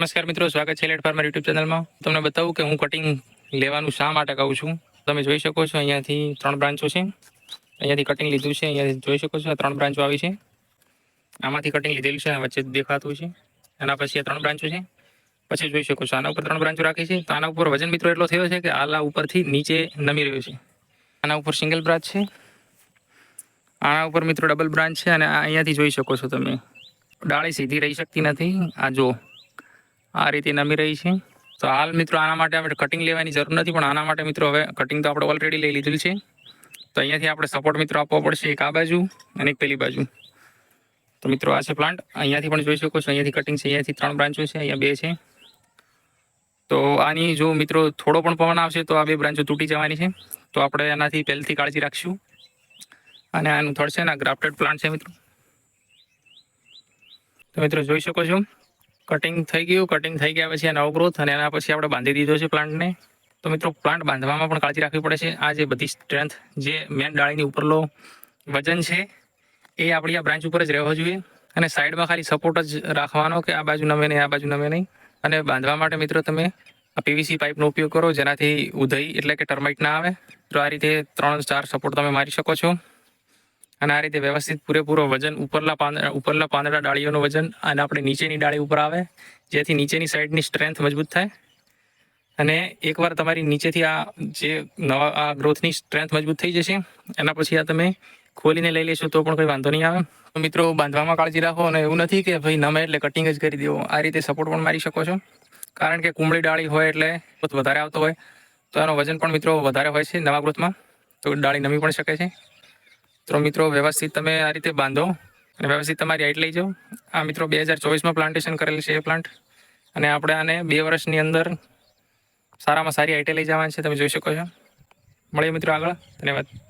નમસ્કાર મિત્રો, સ્વાગત છે લેટ ફાર્મર યુટ્યુબ ચેનલમાં. તમને બતાવું કે હું કટિંગ લેવાનું શા માટે કહું છું? તમે જોઈ શકો છો અહીંયાથી ત્રણ બ્રાન્ચો છે. અહીંયાથી કટિંગ લીધું છે, અહીંયાથી જોઈ શકો છો ત્રણ બ્રાન્ચો આવી છે. આમાંથી કટિંગ લીધેલું છે વચ્ચે દેખાતું છે. એના પછી આ ત્રણ બ્રાન્ચો છે. પછી જોઈ શકો છો, આના ઉપર ત્રણ બ્રાન્ચો રાખી છે. તો આના ઉપર વજન મિત્રો એટલો થયો છે કે આલા ઉપરથી નીચે નમી રહ્યો છે. આના ઉપર સિંગલ બ્રાન્ચ છે. આના ઉપર મિત્રો ડબલ બ્રાન્ચ છે અને અહીંયાથી જોઈ શકો છો તમે. ડાળી સીધી રહી શકતી નથી. આ જો આ રીતે નમી રહી છે. તો હાલ મિત્રો આના માટે આપણે કટિંગ લેવાની જરૂર નથી, પણ આના માટે મિત્રો હવે કટિંગ તો આપણે ઓલરેડી લઈ લીધેલું છે. તો અહીંયાથી આપણે સપોર્ટ મિત્રો આપવો પડશે એક આ બાજુ અને એક પેલી બાજુ. તો મિત્રો આ છે પ્લાન્ટ અહીંયાથી પણ જોઈ શકો છો, અહીંયાથી કટિંગ છે, અહીંયાથી ત્રણ બ્રાન્ચો છે, અહીંયા બે છે. તો આની જો મિત્રો થોડો પણ પવન આવશે તો આ બે બ્રાન્ચો તૂટી જવાની છે. તો આપણે એનાથી પહેલથી કાળજી રાખશું. અને આનું થર્ડ છે ને ગ્રાફ્ટેડ પ્લાન્ટ છે મિત્રો. તો મિત્રો જોઈ શકો છો. કટિંગ થઈ ગયું કટિંગ થઈ ગયા પછી એનો ગ્રોથ અને એના પછી આપણે બાંધી દીધો છે પ્લાન્ટને. તો મિત્રો, પ્લાન્ટ બાંધવામાં પણ કાળજી રાખવી પડે છે. આ જે બધી સ્ટ્રેન્થ જે મેન ડાળીની ઉપરલો વજન છે, એ આપણી આ બ્રાન્ચ ઉપર જ રહેવો જોઈએ અને સાઈડમાં ખાલી સપોર્ટ જ રાખવાનો કે આ બાજુ નમે નહીં, આ બાજુ નમે નહીં. અને બાંધવા માટે મિત્રો, તમે આ પીવીસી પાઇપનો ઉપયોગ કરો, જેનાથી ઉધઈ એટલે કે ટર્માઇટ ના આવે. તો આ રીતે ત્રણ ચાર સપોર્ટ તમે મારી શકો છો. અને આ રીતે વ્યવસ્થિત પૂરેપૂરો વજન ઉપરલા પાંદડા ઉપરલા પાંદડા ડાળીઓનું વજન અને આપણે નીચેની ડાળી ઉપર આવે, જેથી નીચેની સાઈડની સ્ટ્રેન્થ મજબૂત થાય. અને એકવાર તમારી નીચેથી આ જે નવા, આ ગ્રોથની સ્ટ્રેન્થ મજબૂત થઈ જશે, એના પછી આ તમે ખોલીને લઈ લેશો તો પણ કોઈ વાંધો નહીં આવે. તો મિત્રો, બાંધવામાં કાળજી રાખો અને એવું નથી કે ભાઈ નમે એટલે કટિંગ જ કરી દેવો. આ રીતે સપોર્ટ પણ મારી શકો છો. કારણ કે કુંબળી ડાળી હોય એટલે વધારે આવતો હોય. તો એનો વજન પણ મિત્રો વધારે હોય છે નવા ગ્રોથમાં. તો ડાળી નમી પણ શકે છે. તો મિત્રો, વ્યવસ્થિત તમે આ રીતે બાંધો અને વ્યવસ્થિત તમારી હાઈટ લઈ જાઓ. આ મિત્રો બે હજાર ચોવીસમાં પ્લાન્ટેશન કરેલ છે એ પ્લાન્ટ અને આપણે આને બે વર્ષની અંદર સારામાં સારી હાઈટે લઈ જવાની છે, તમે જોઈ શકો છો. મળીએ મિત્રો આગળ. ધન્યવાદ.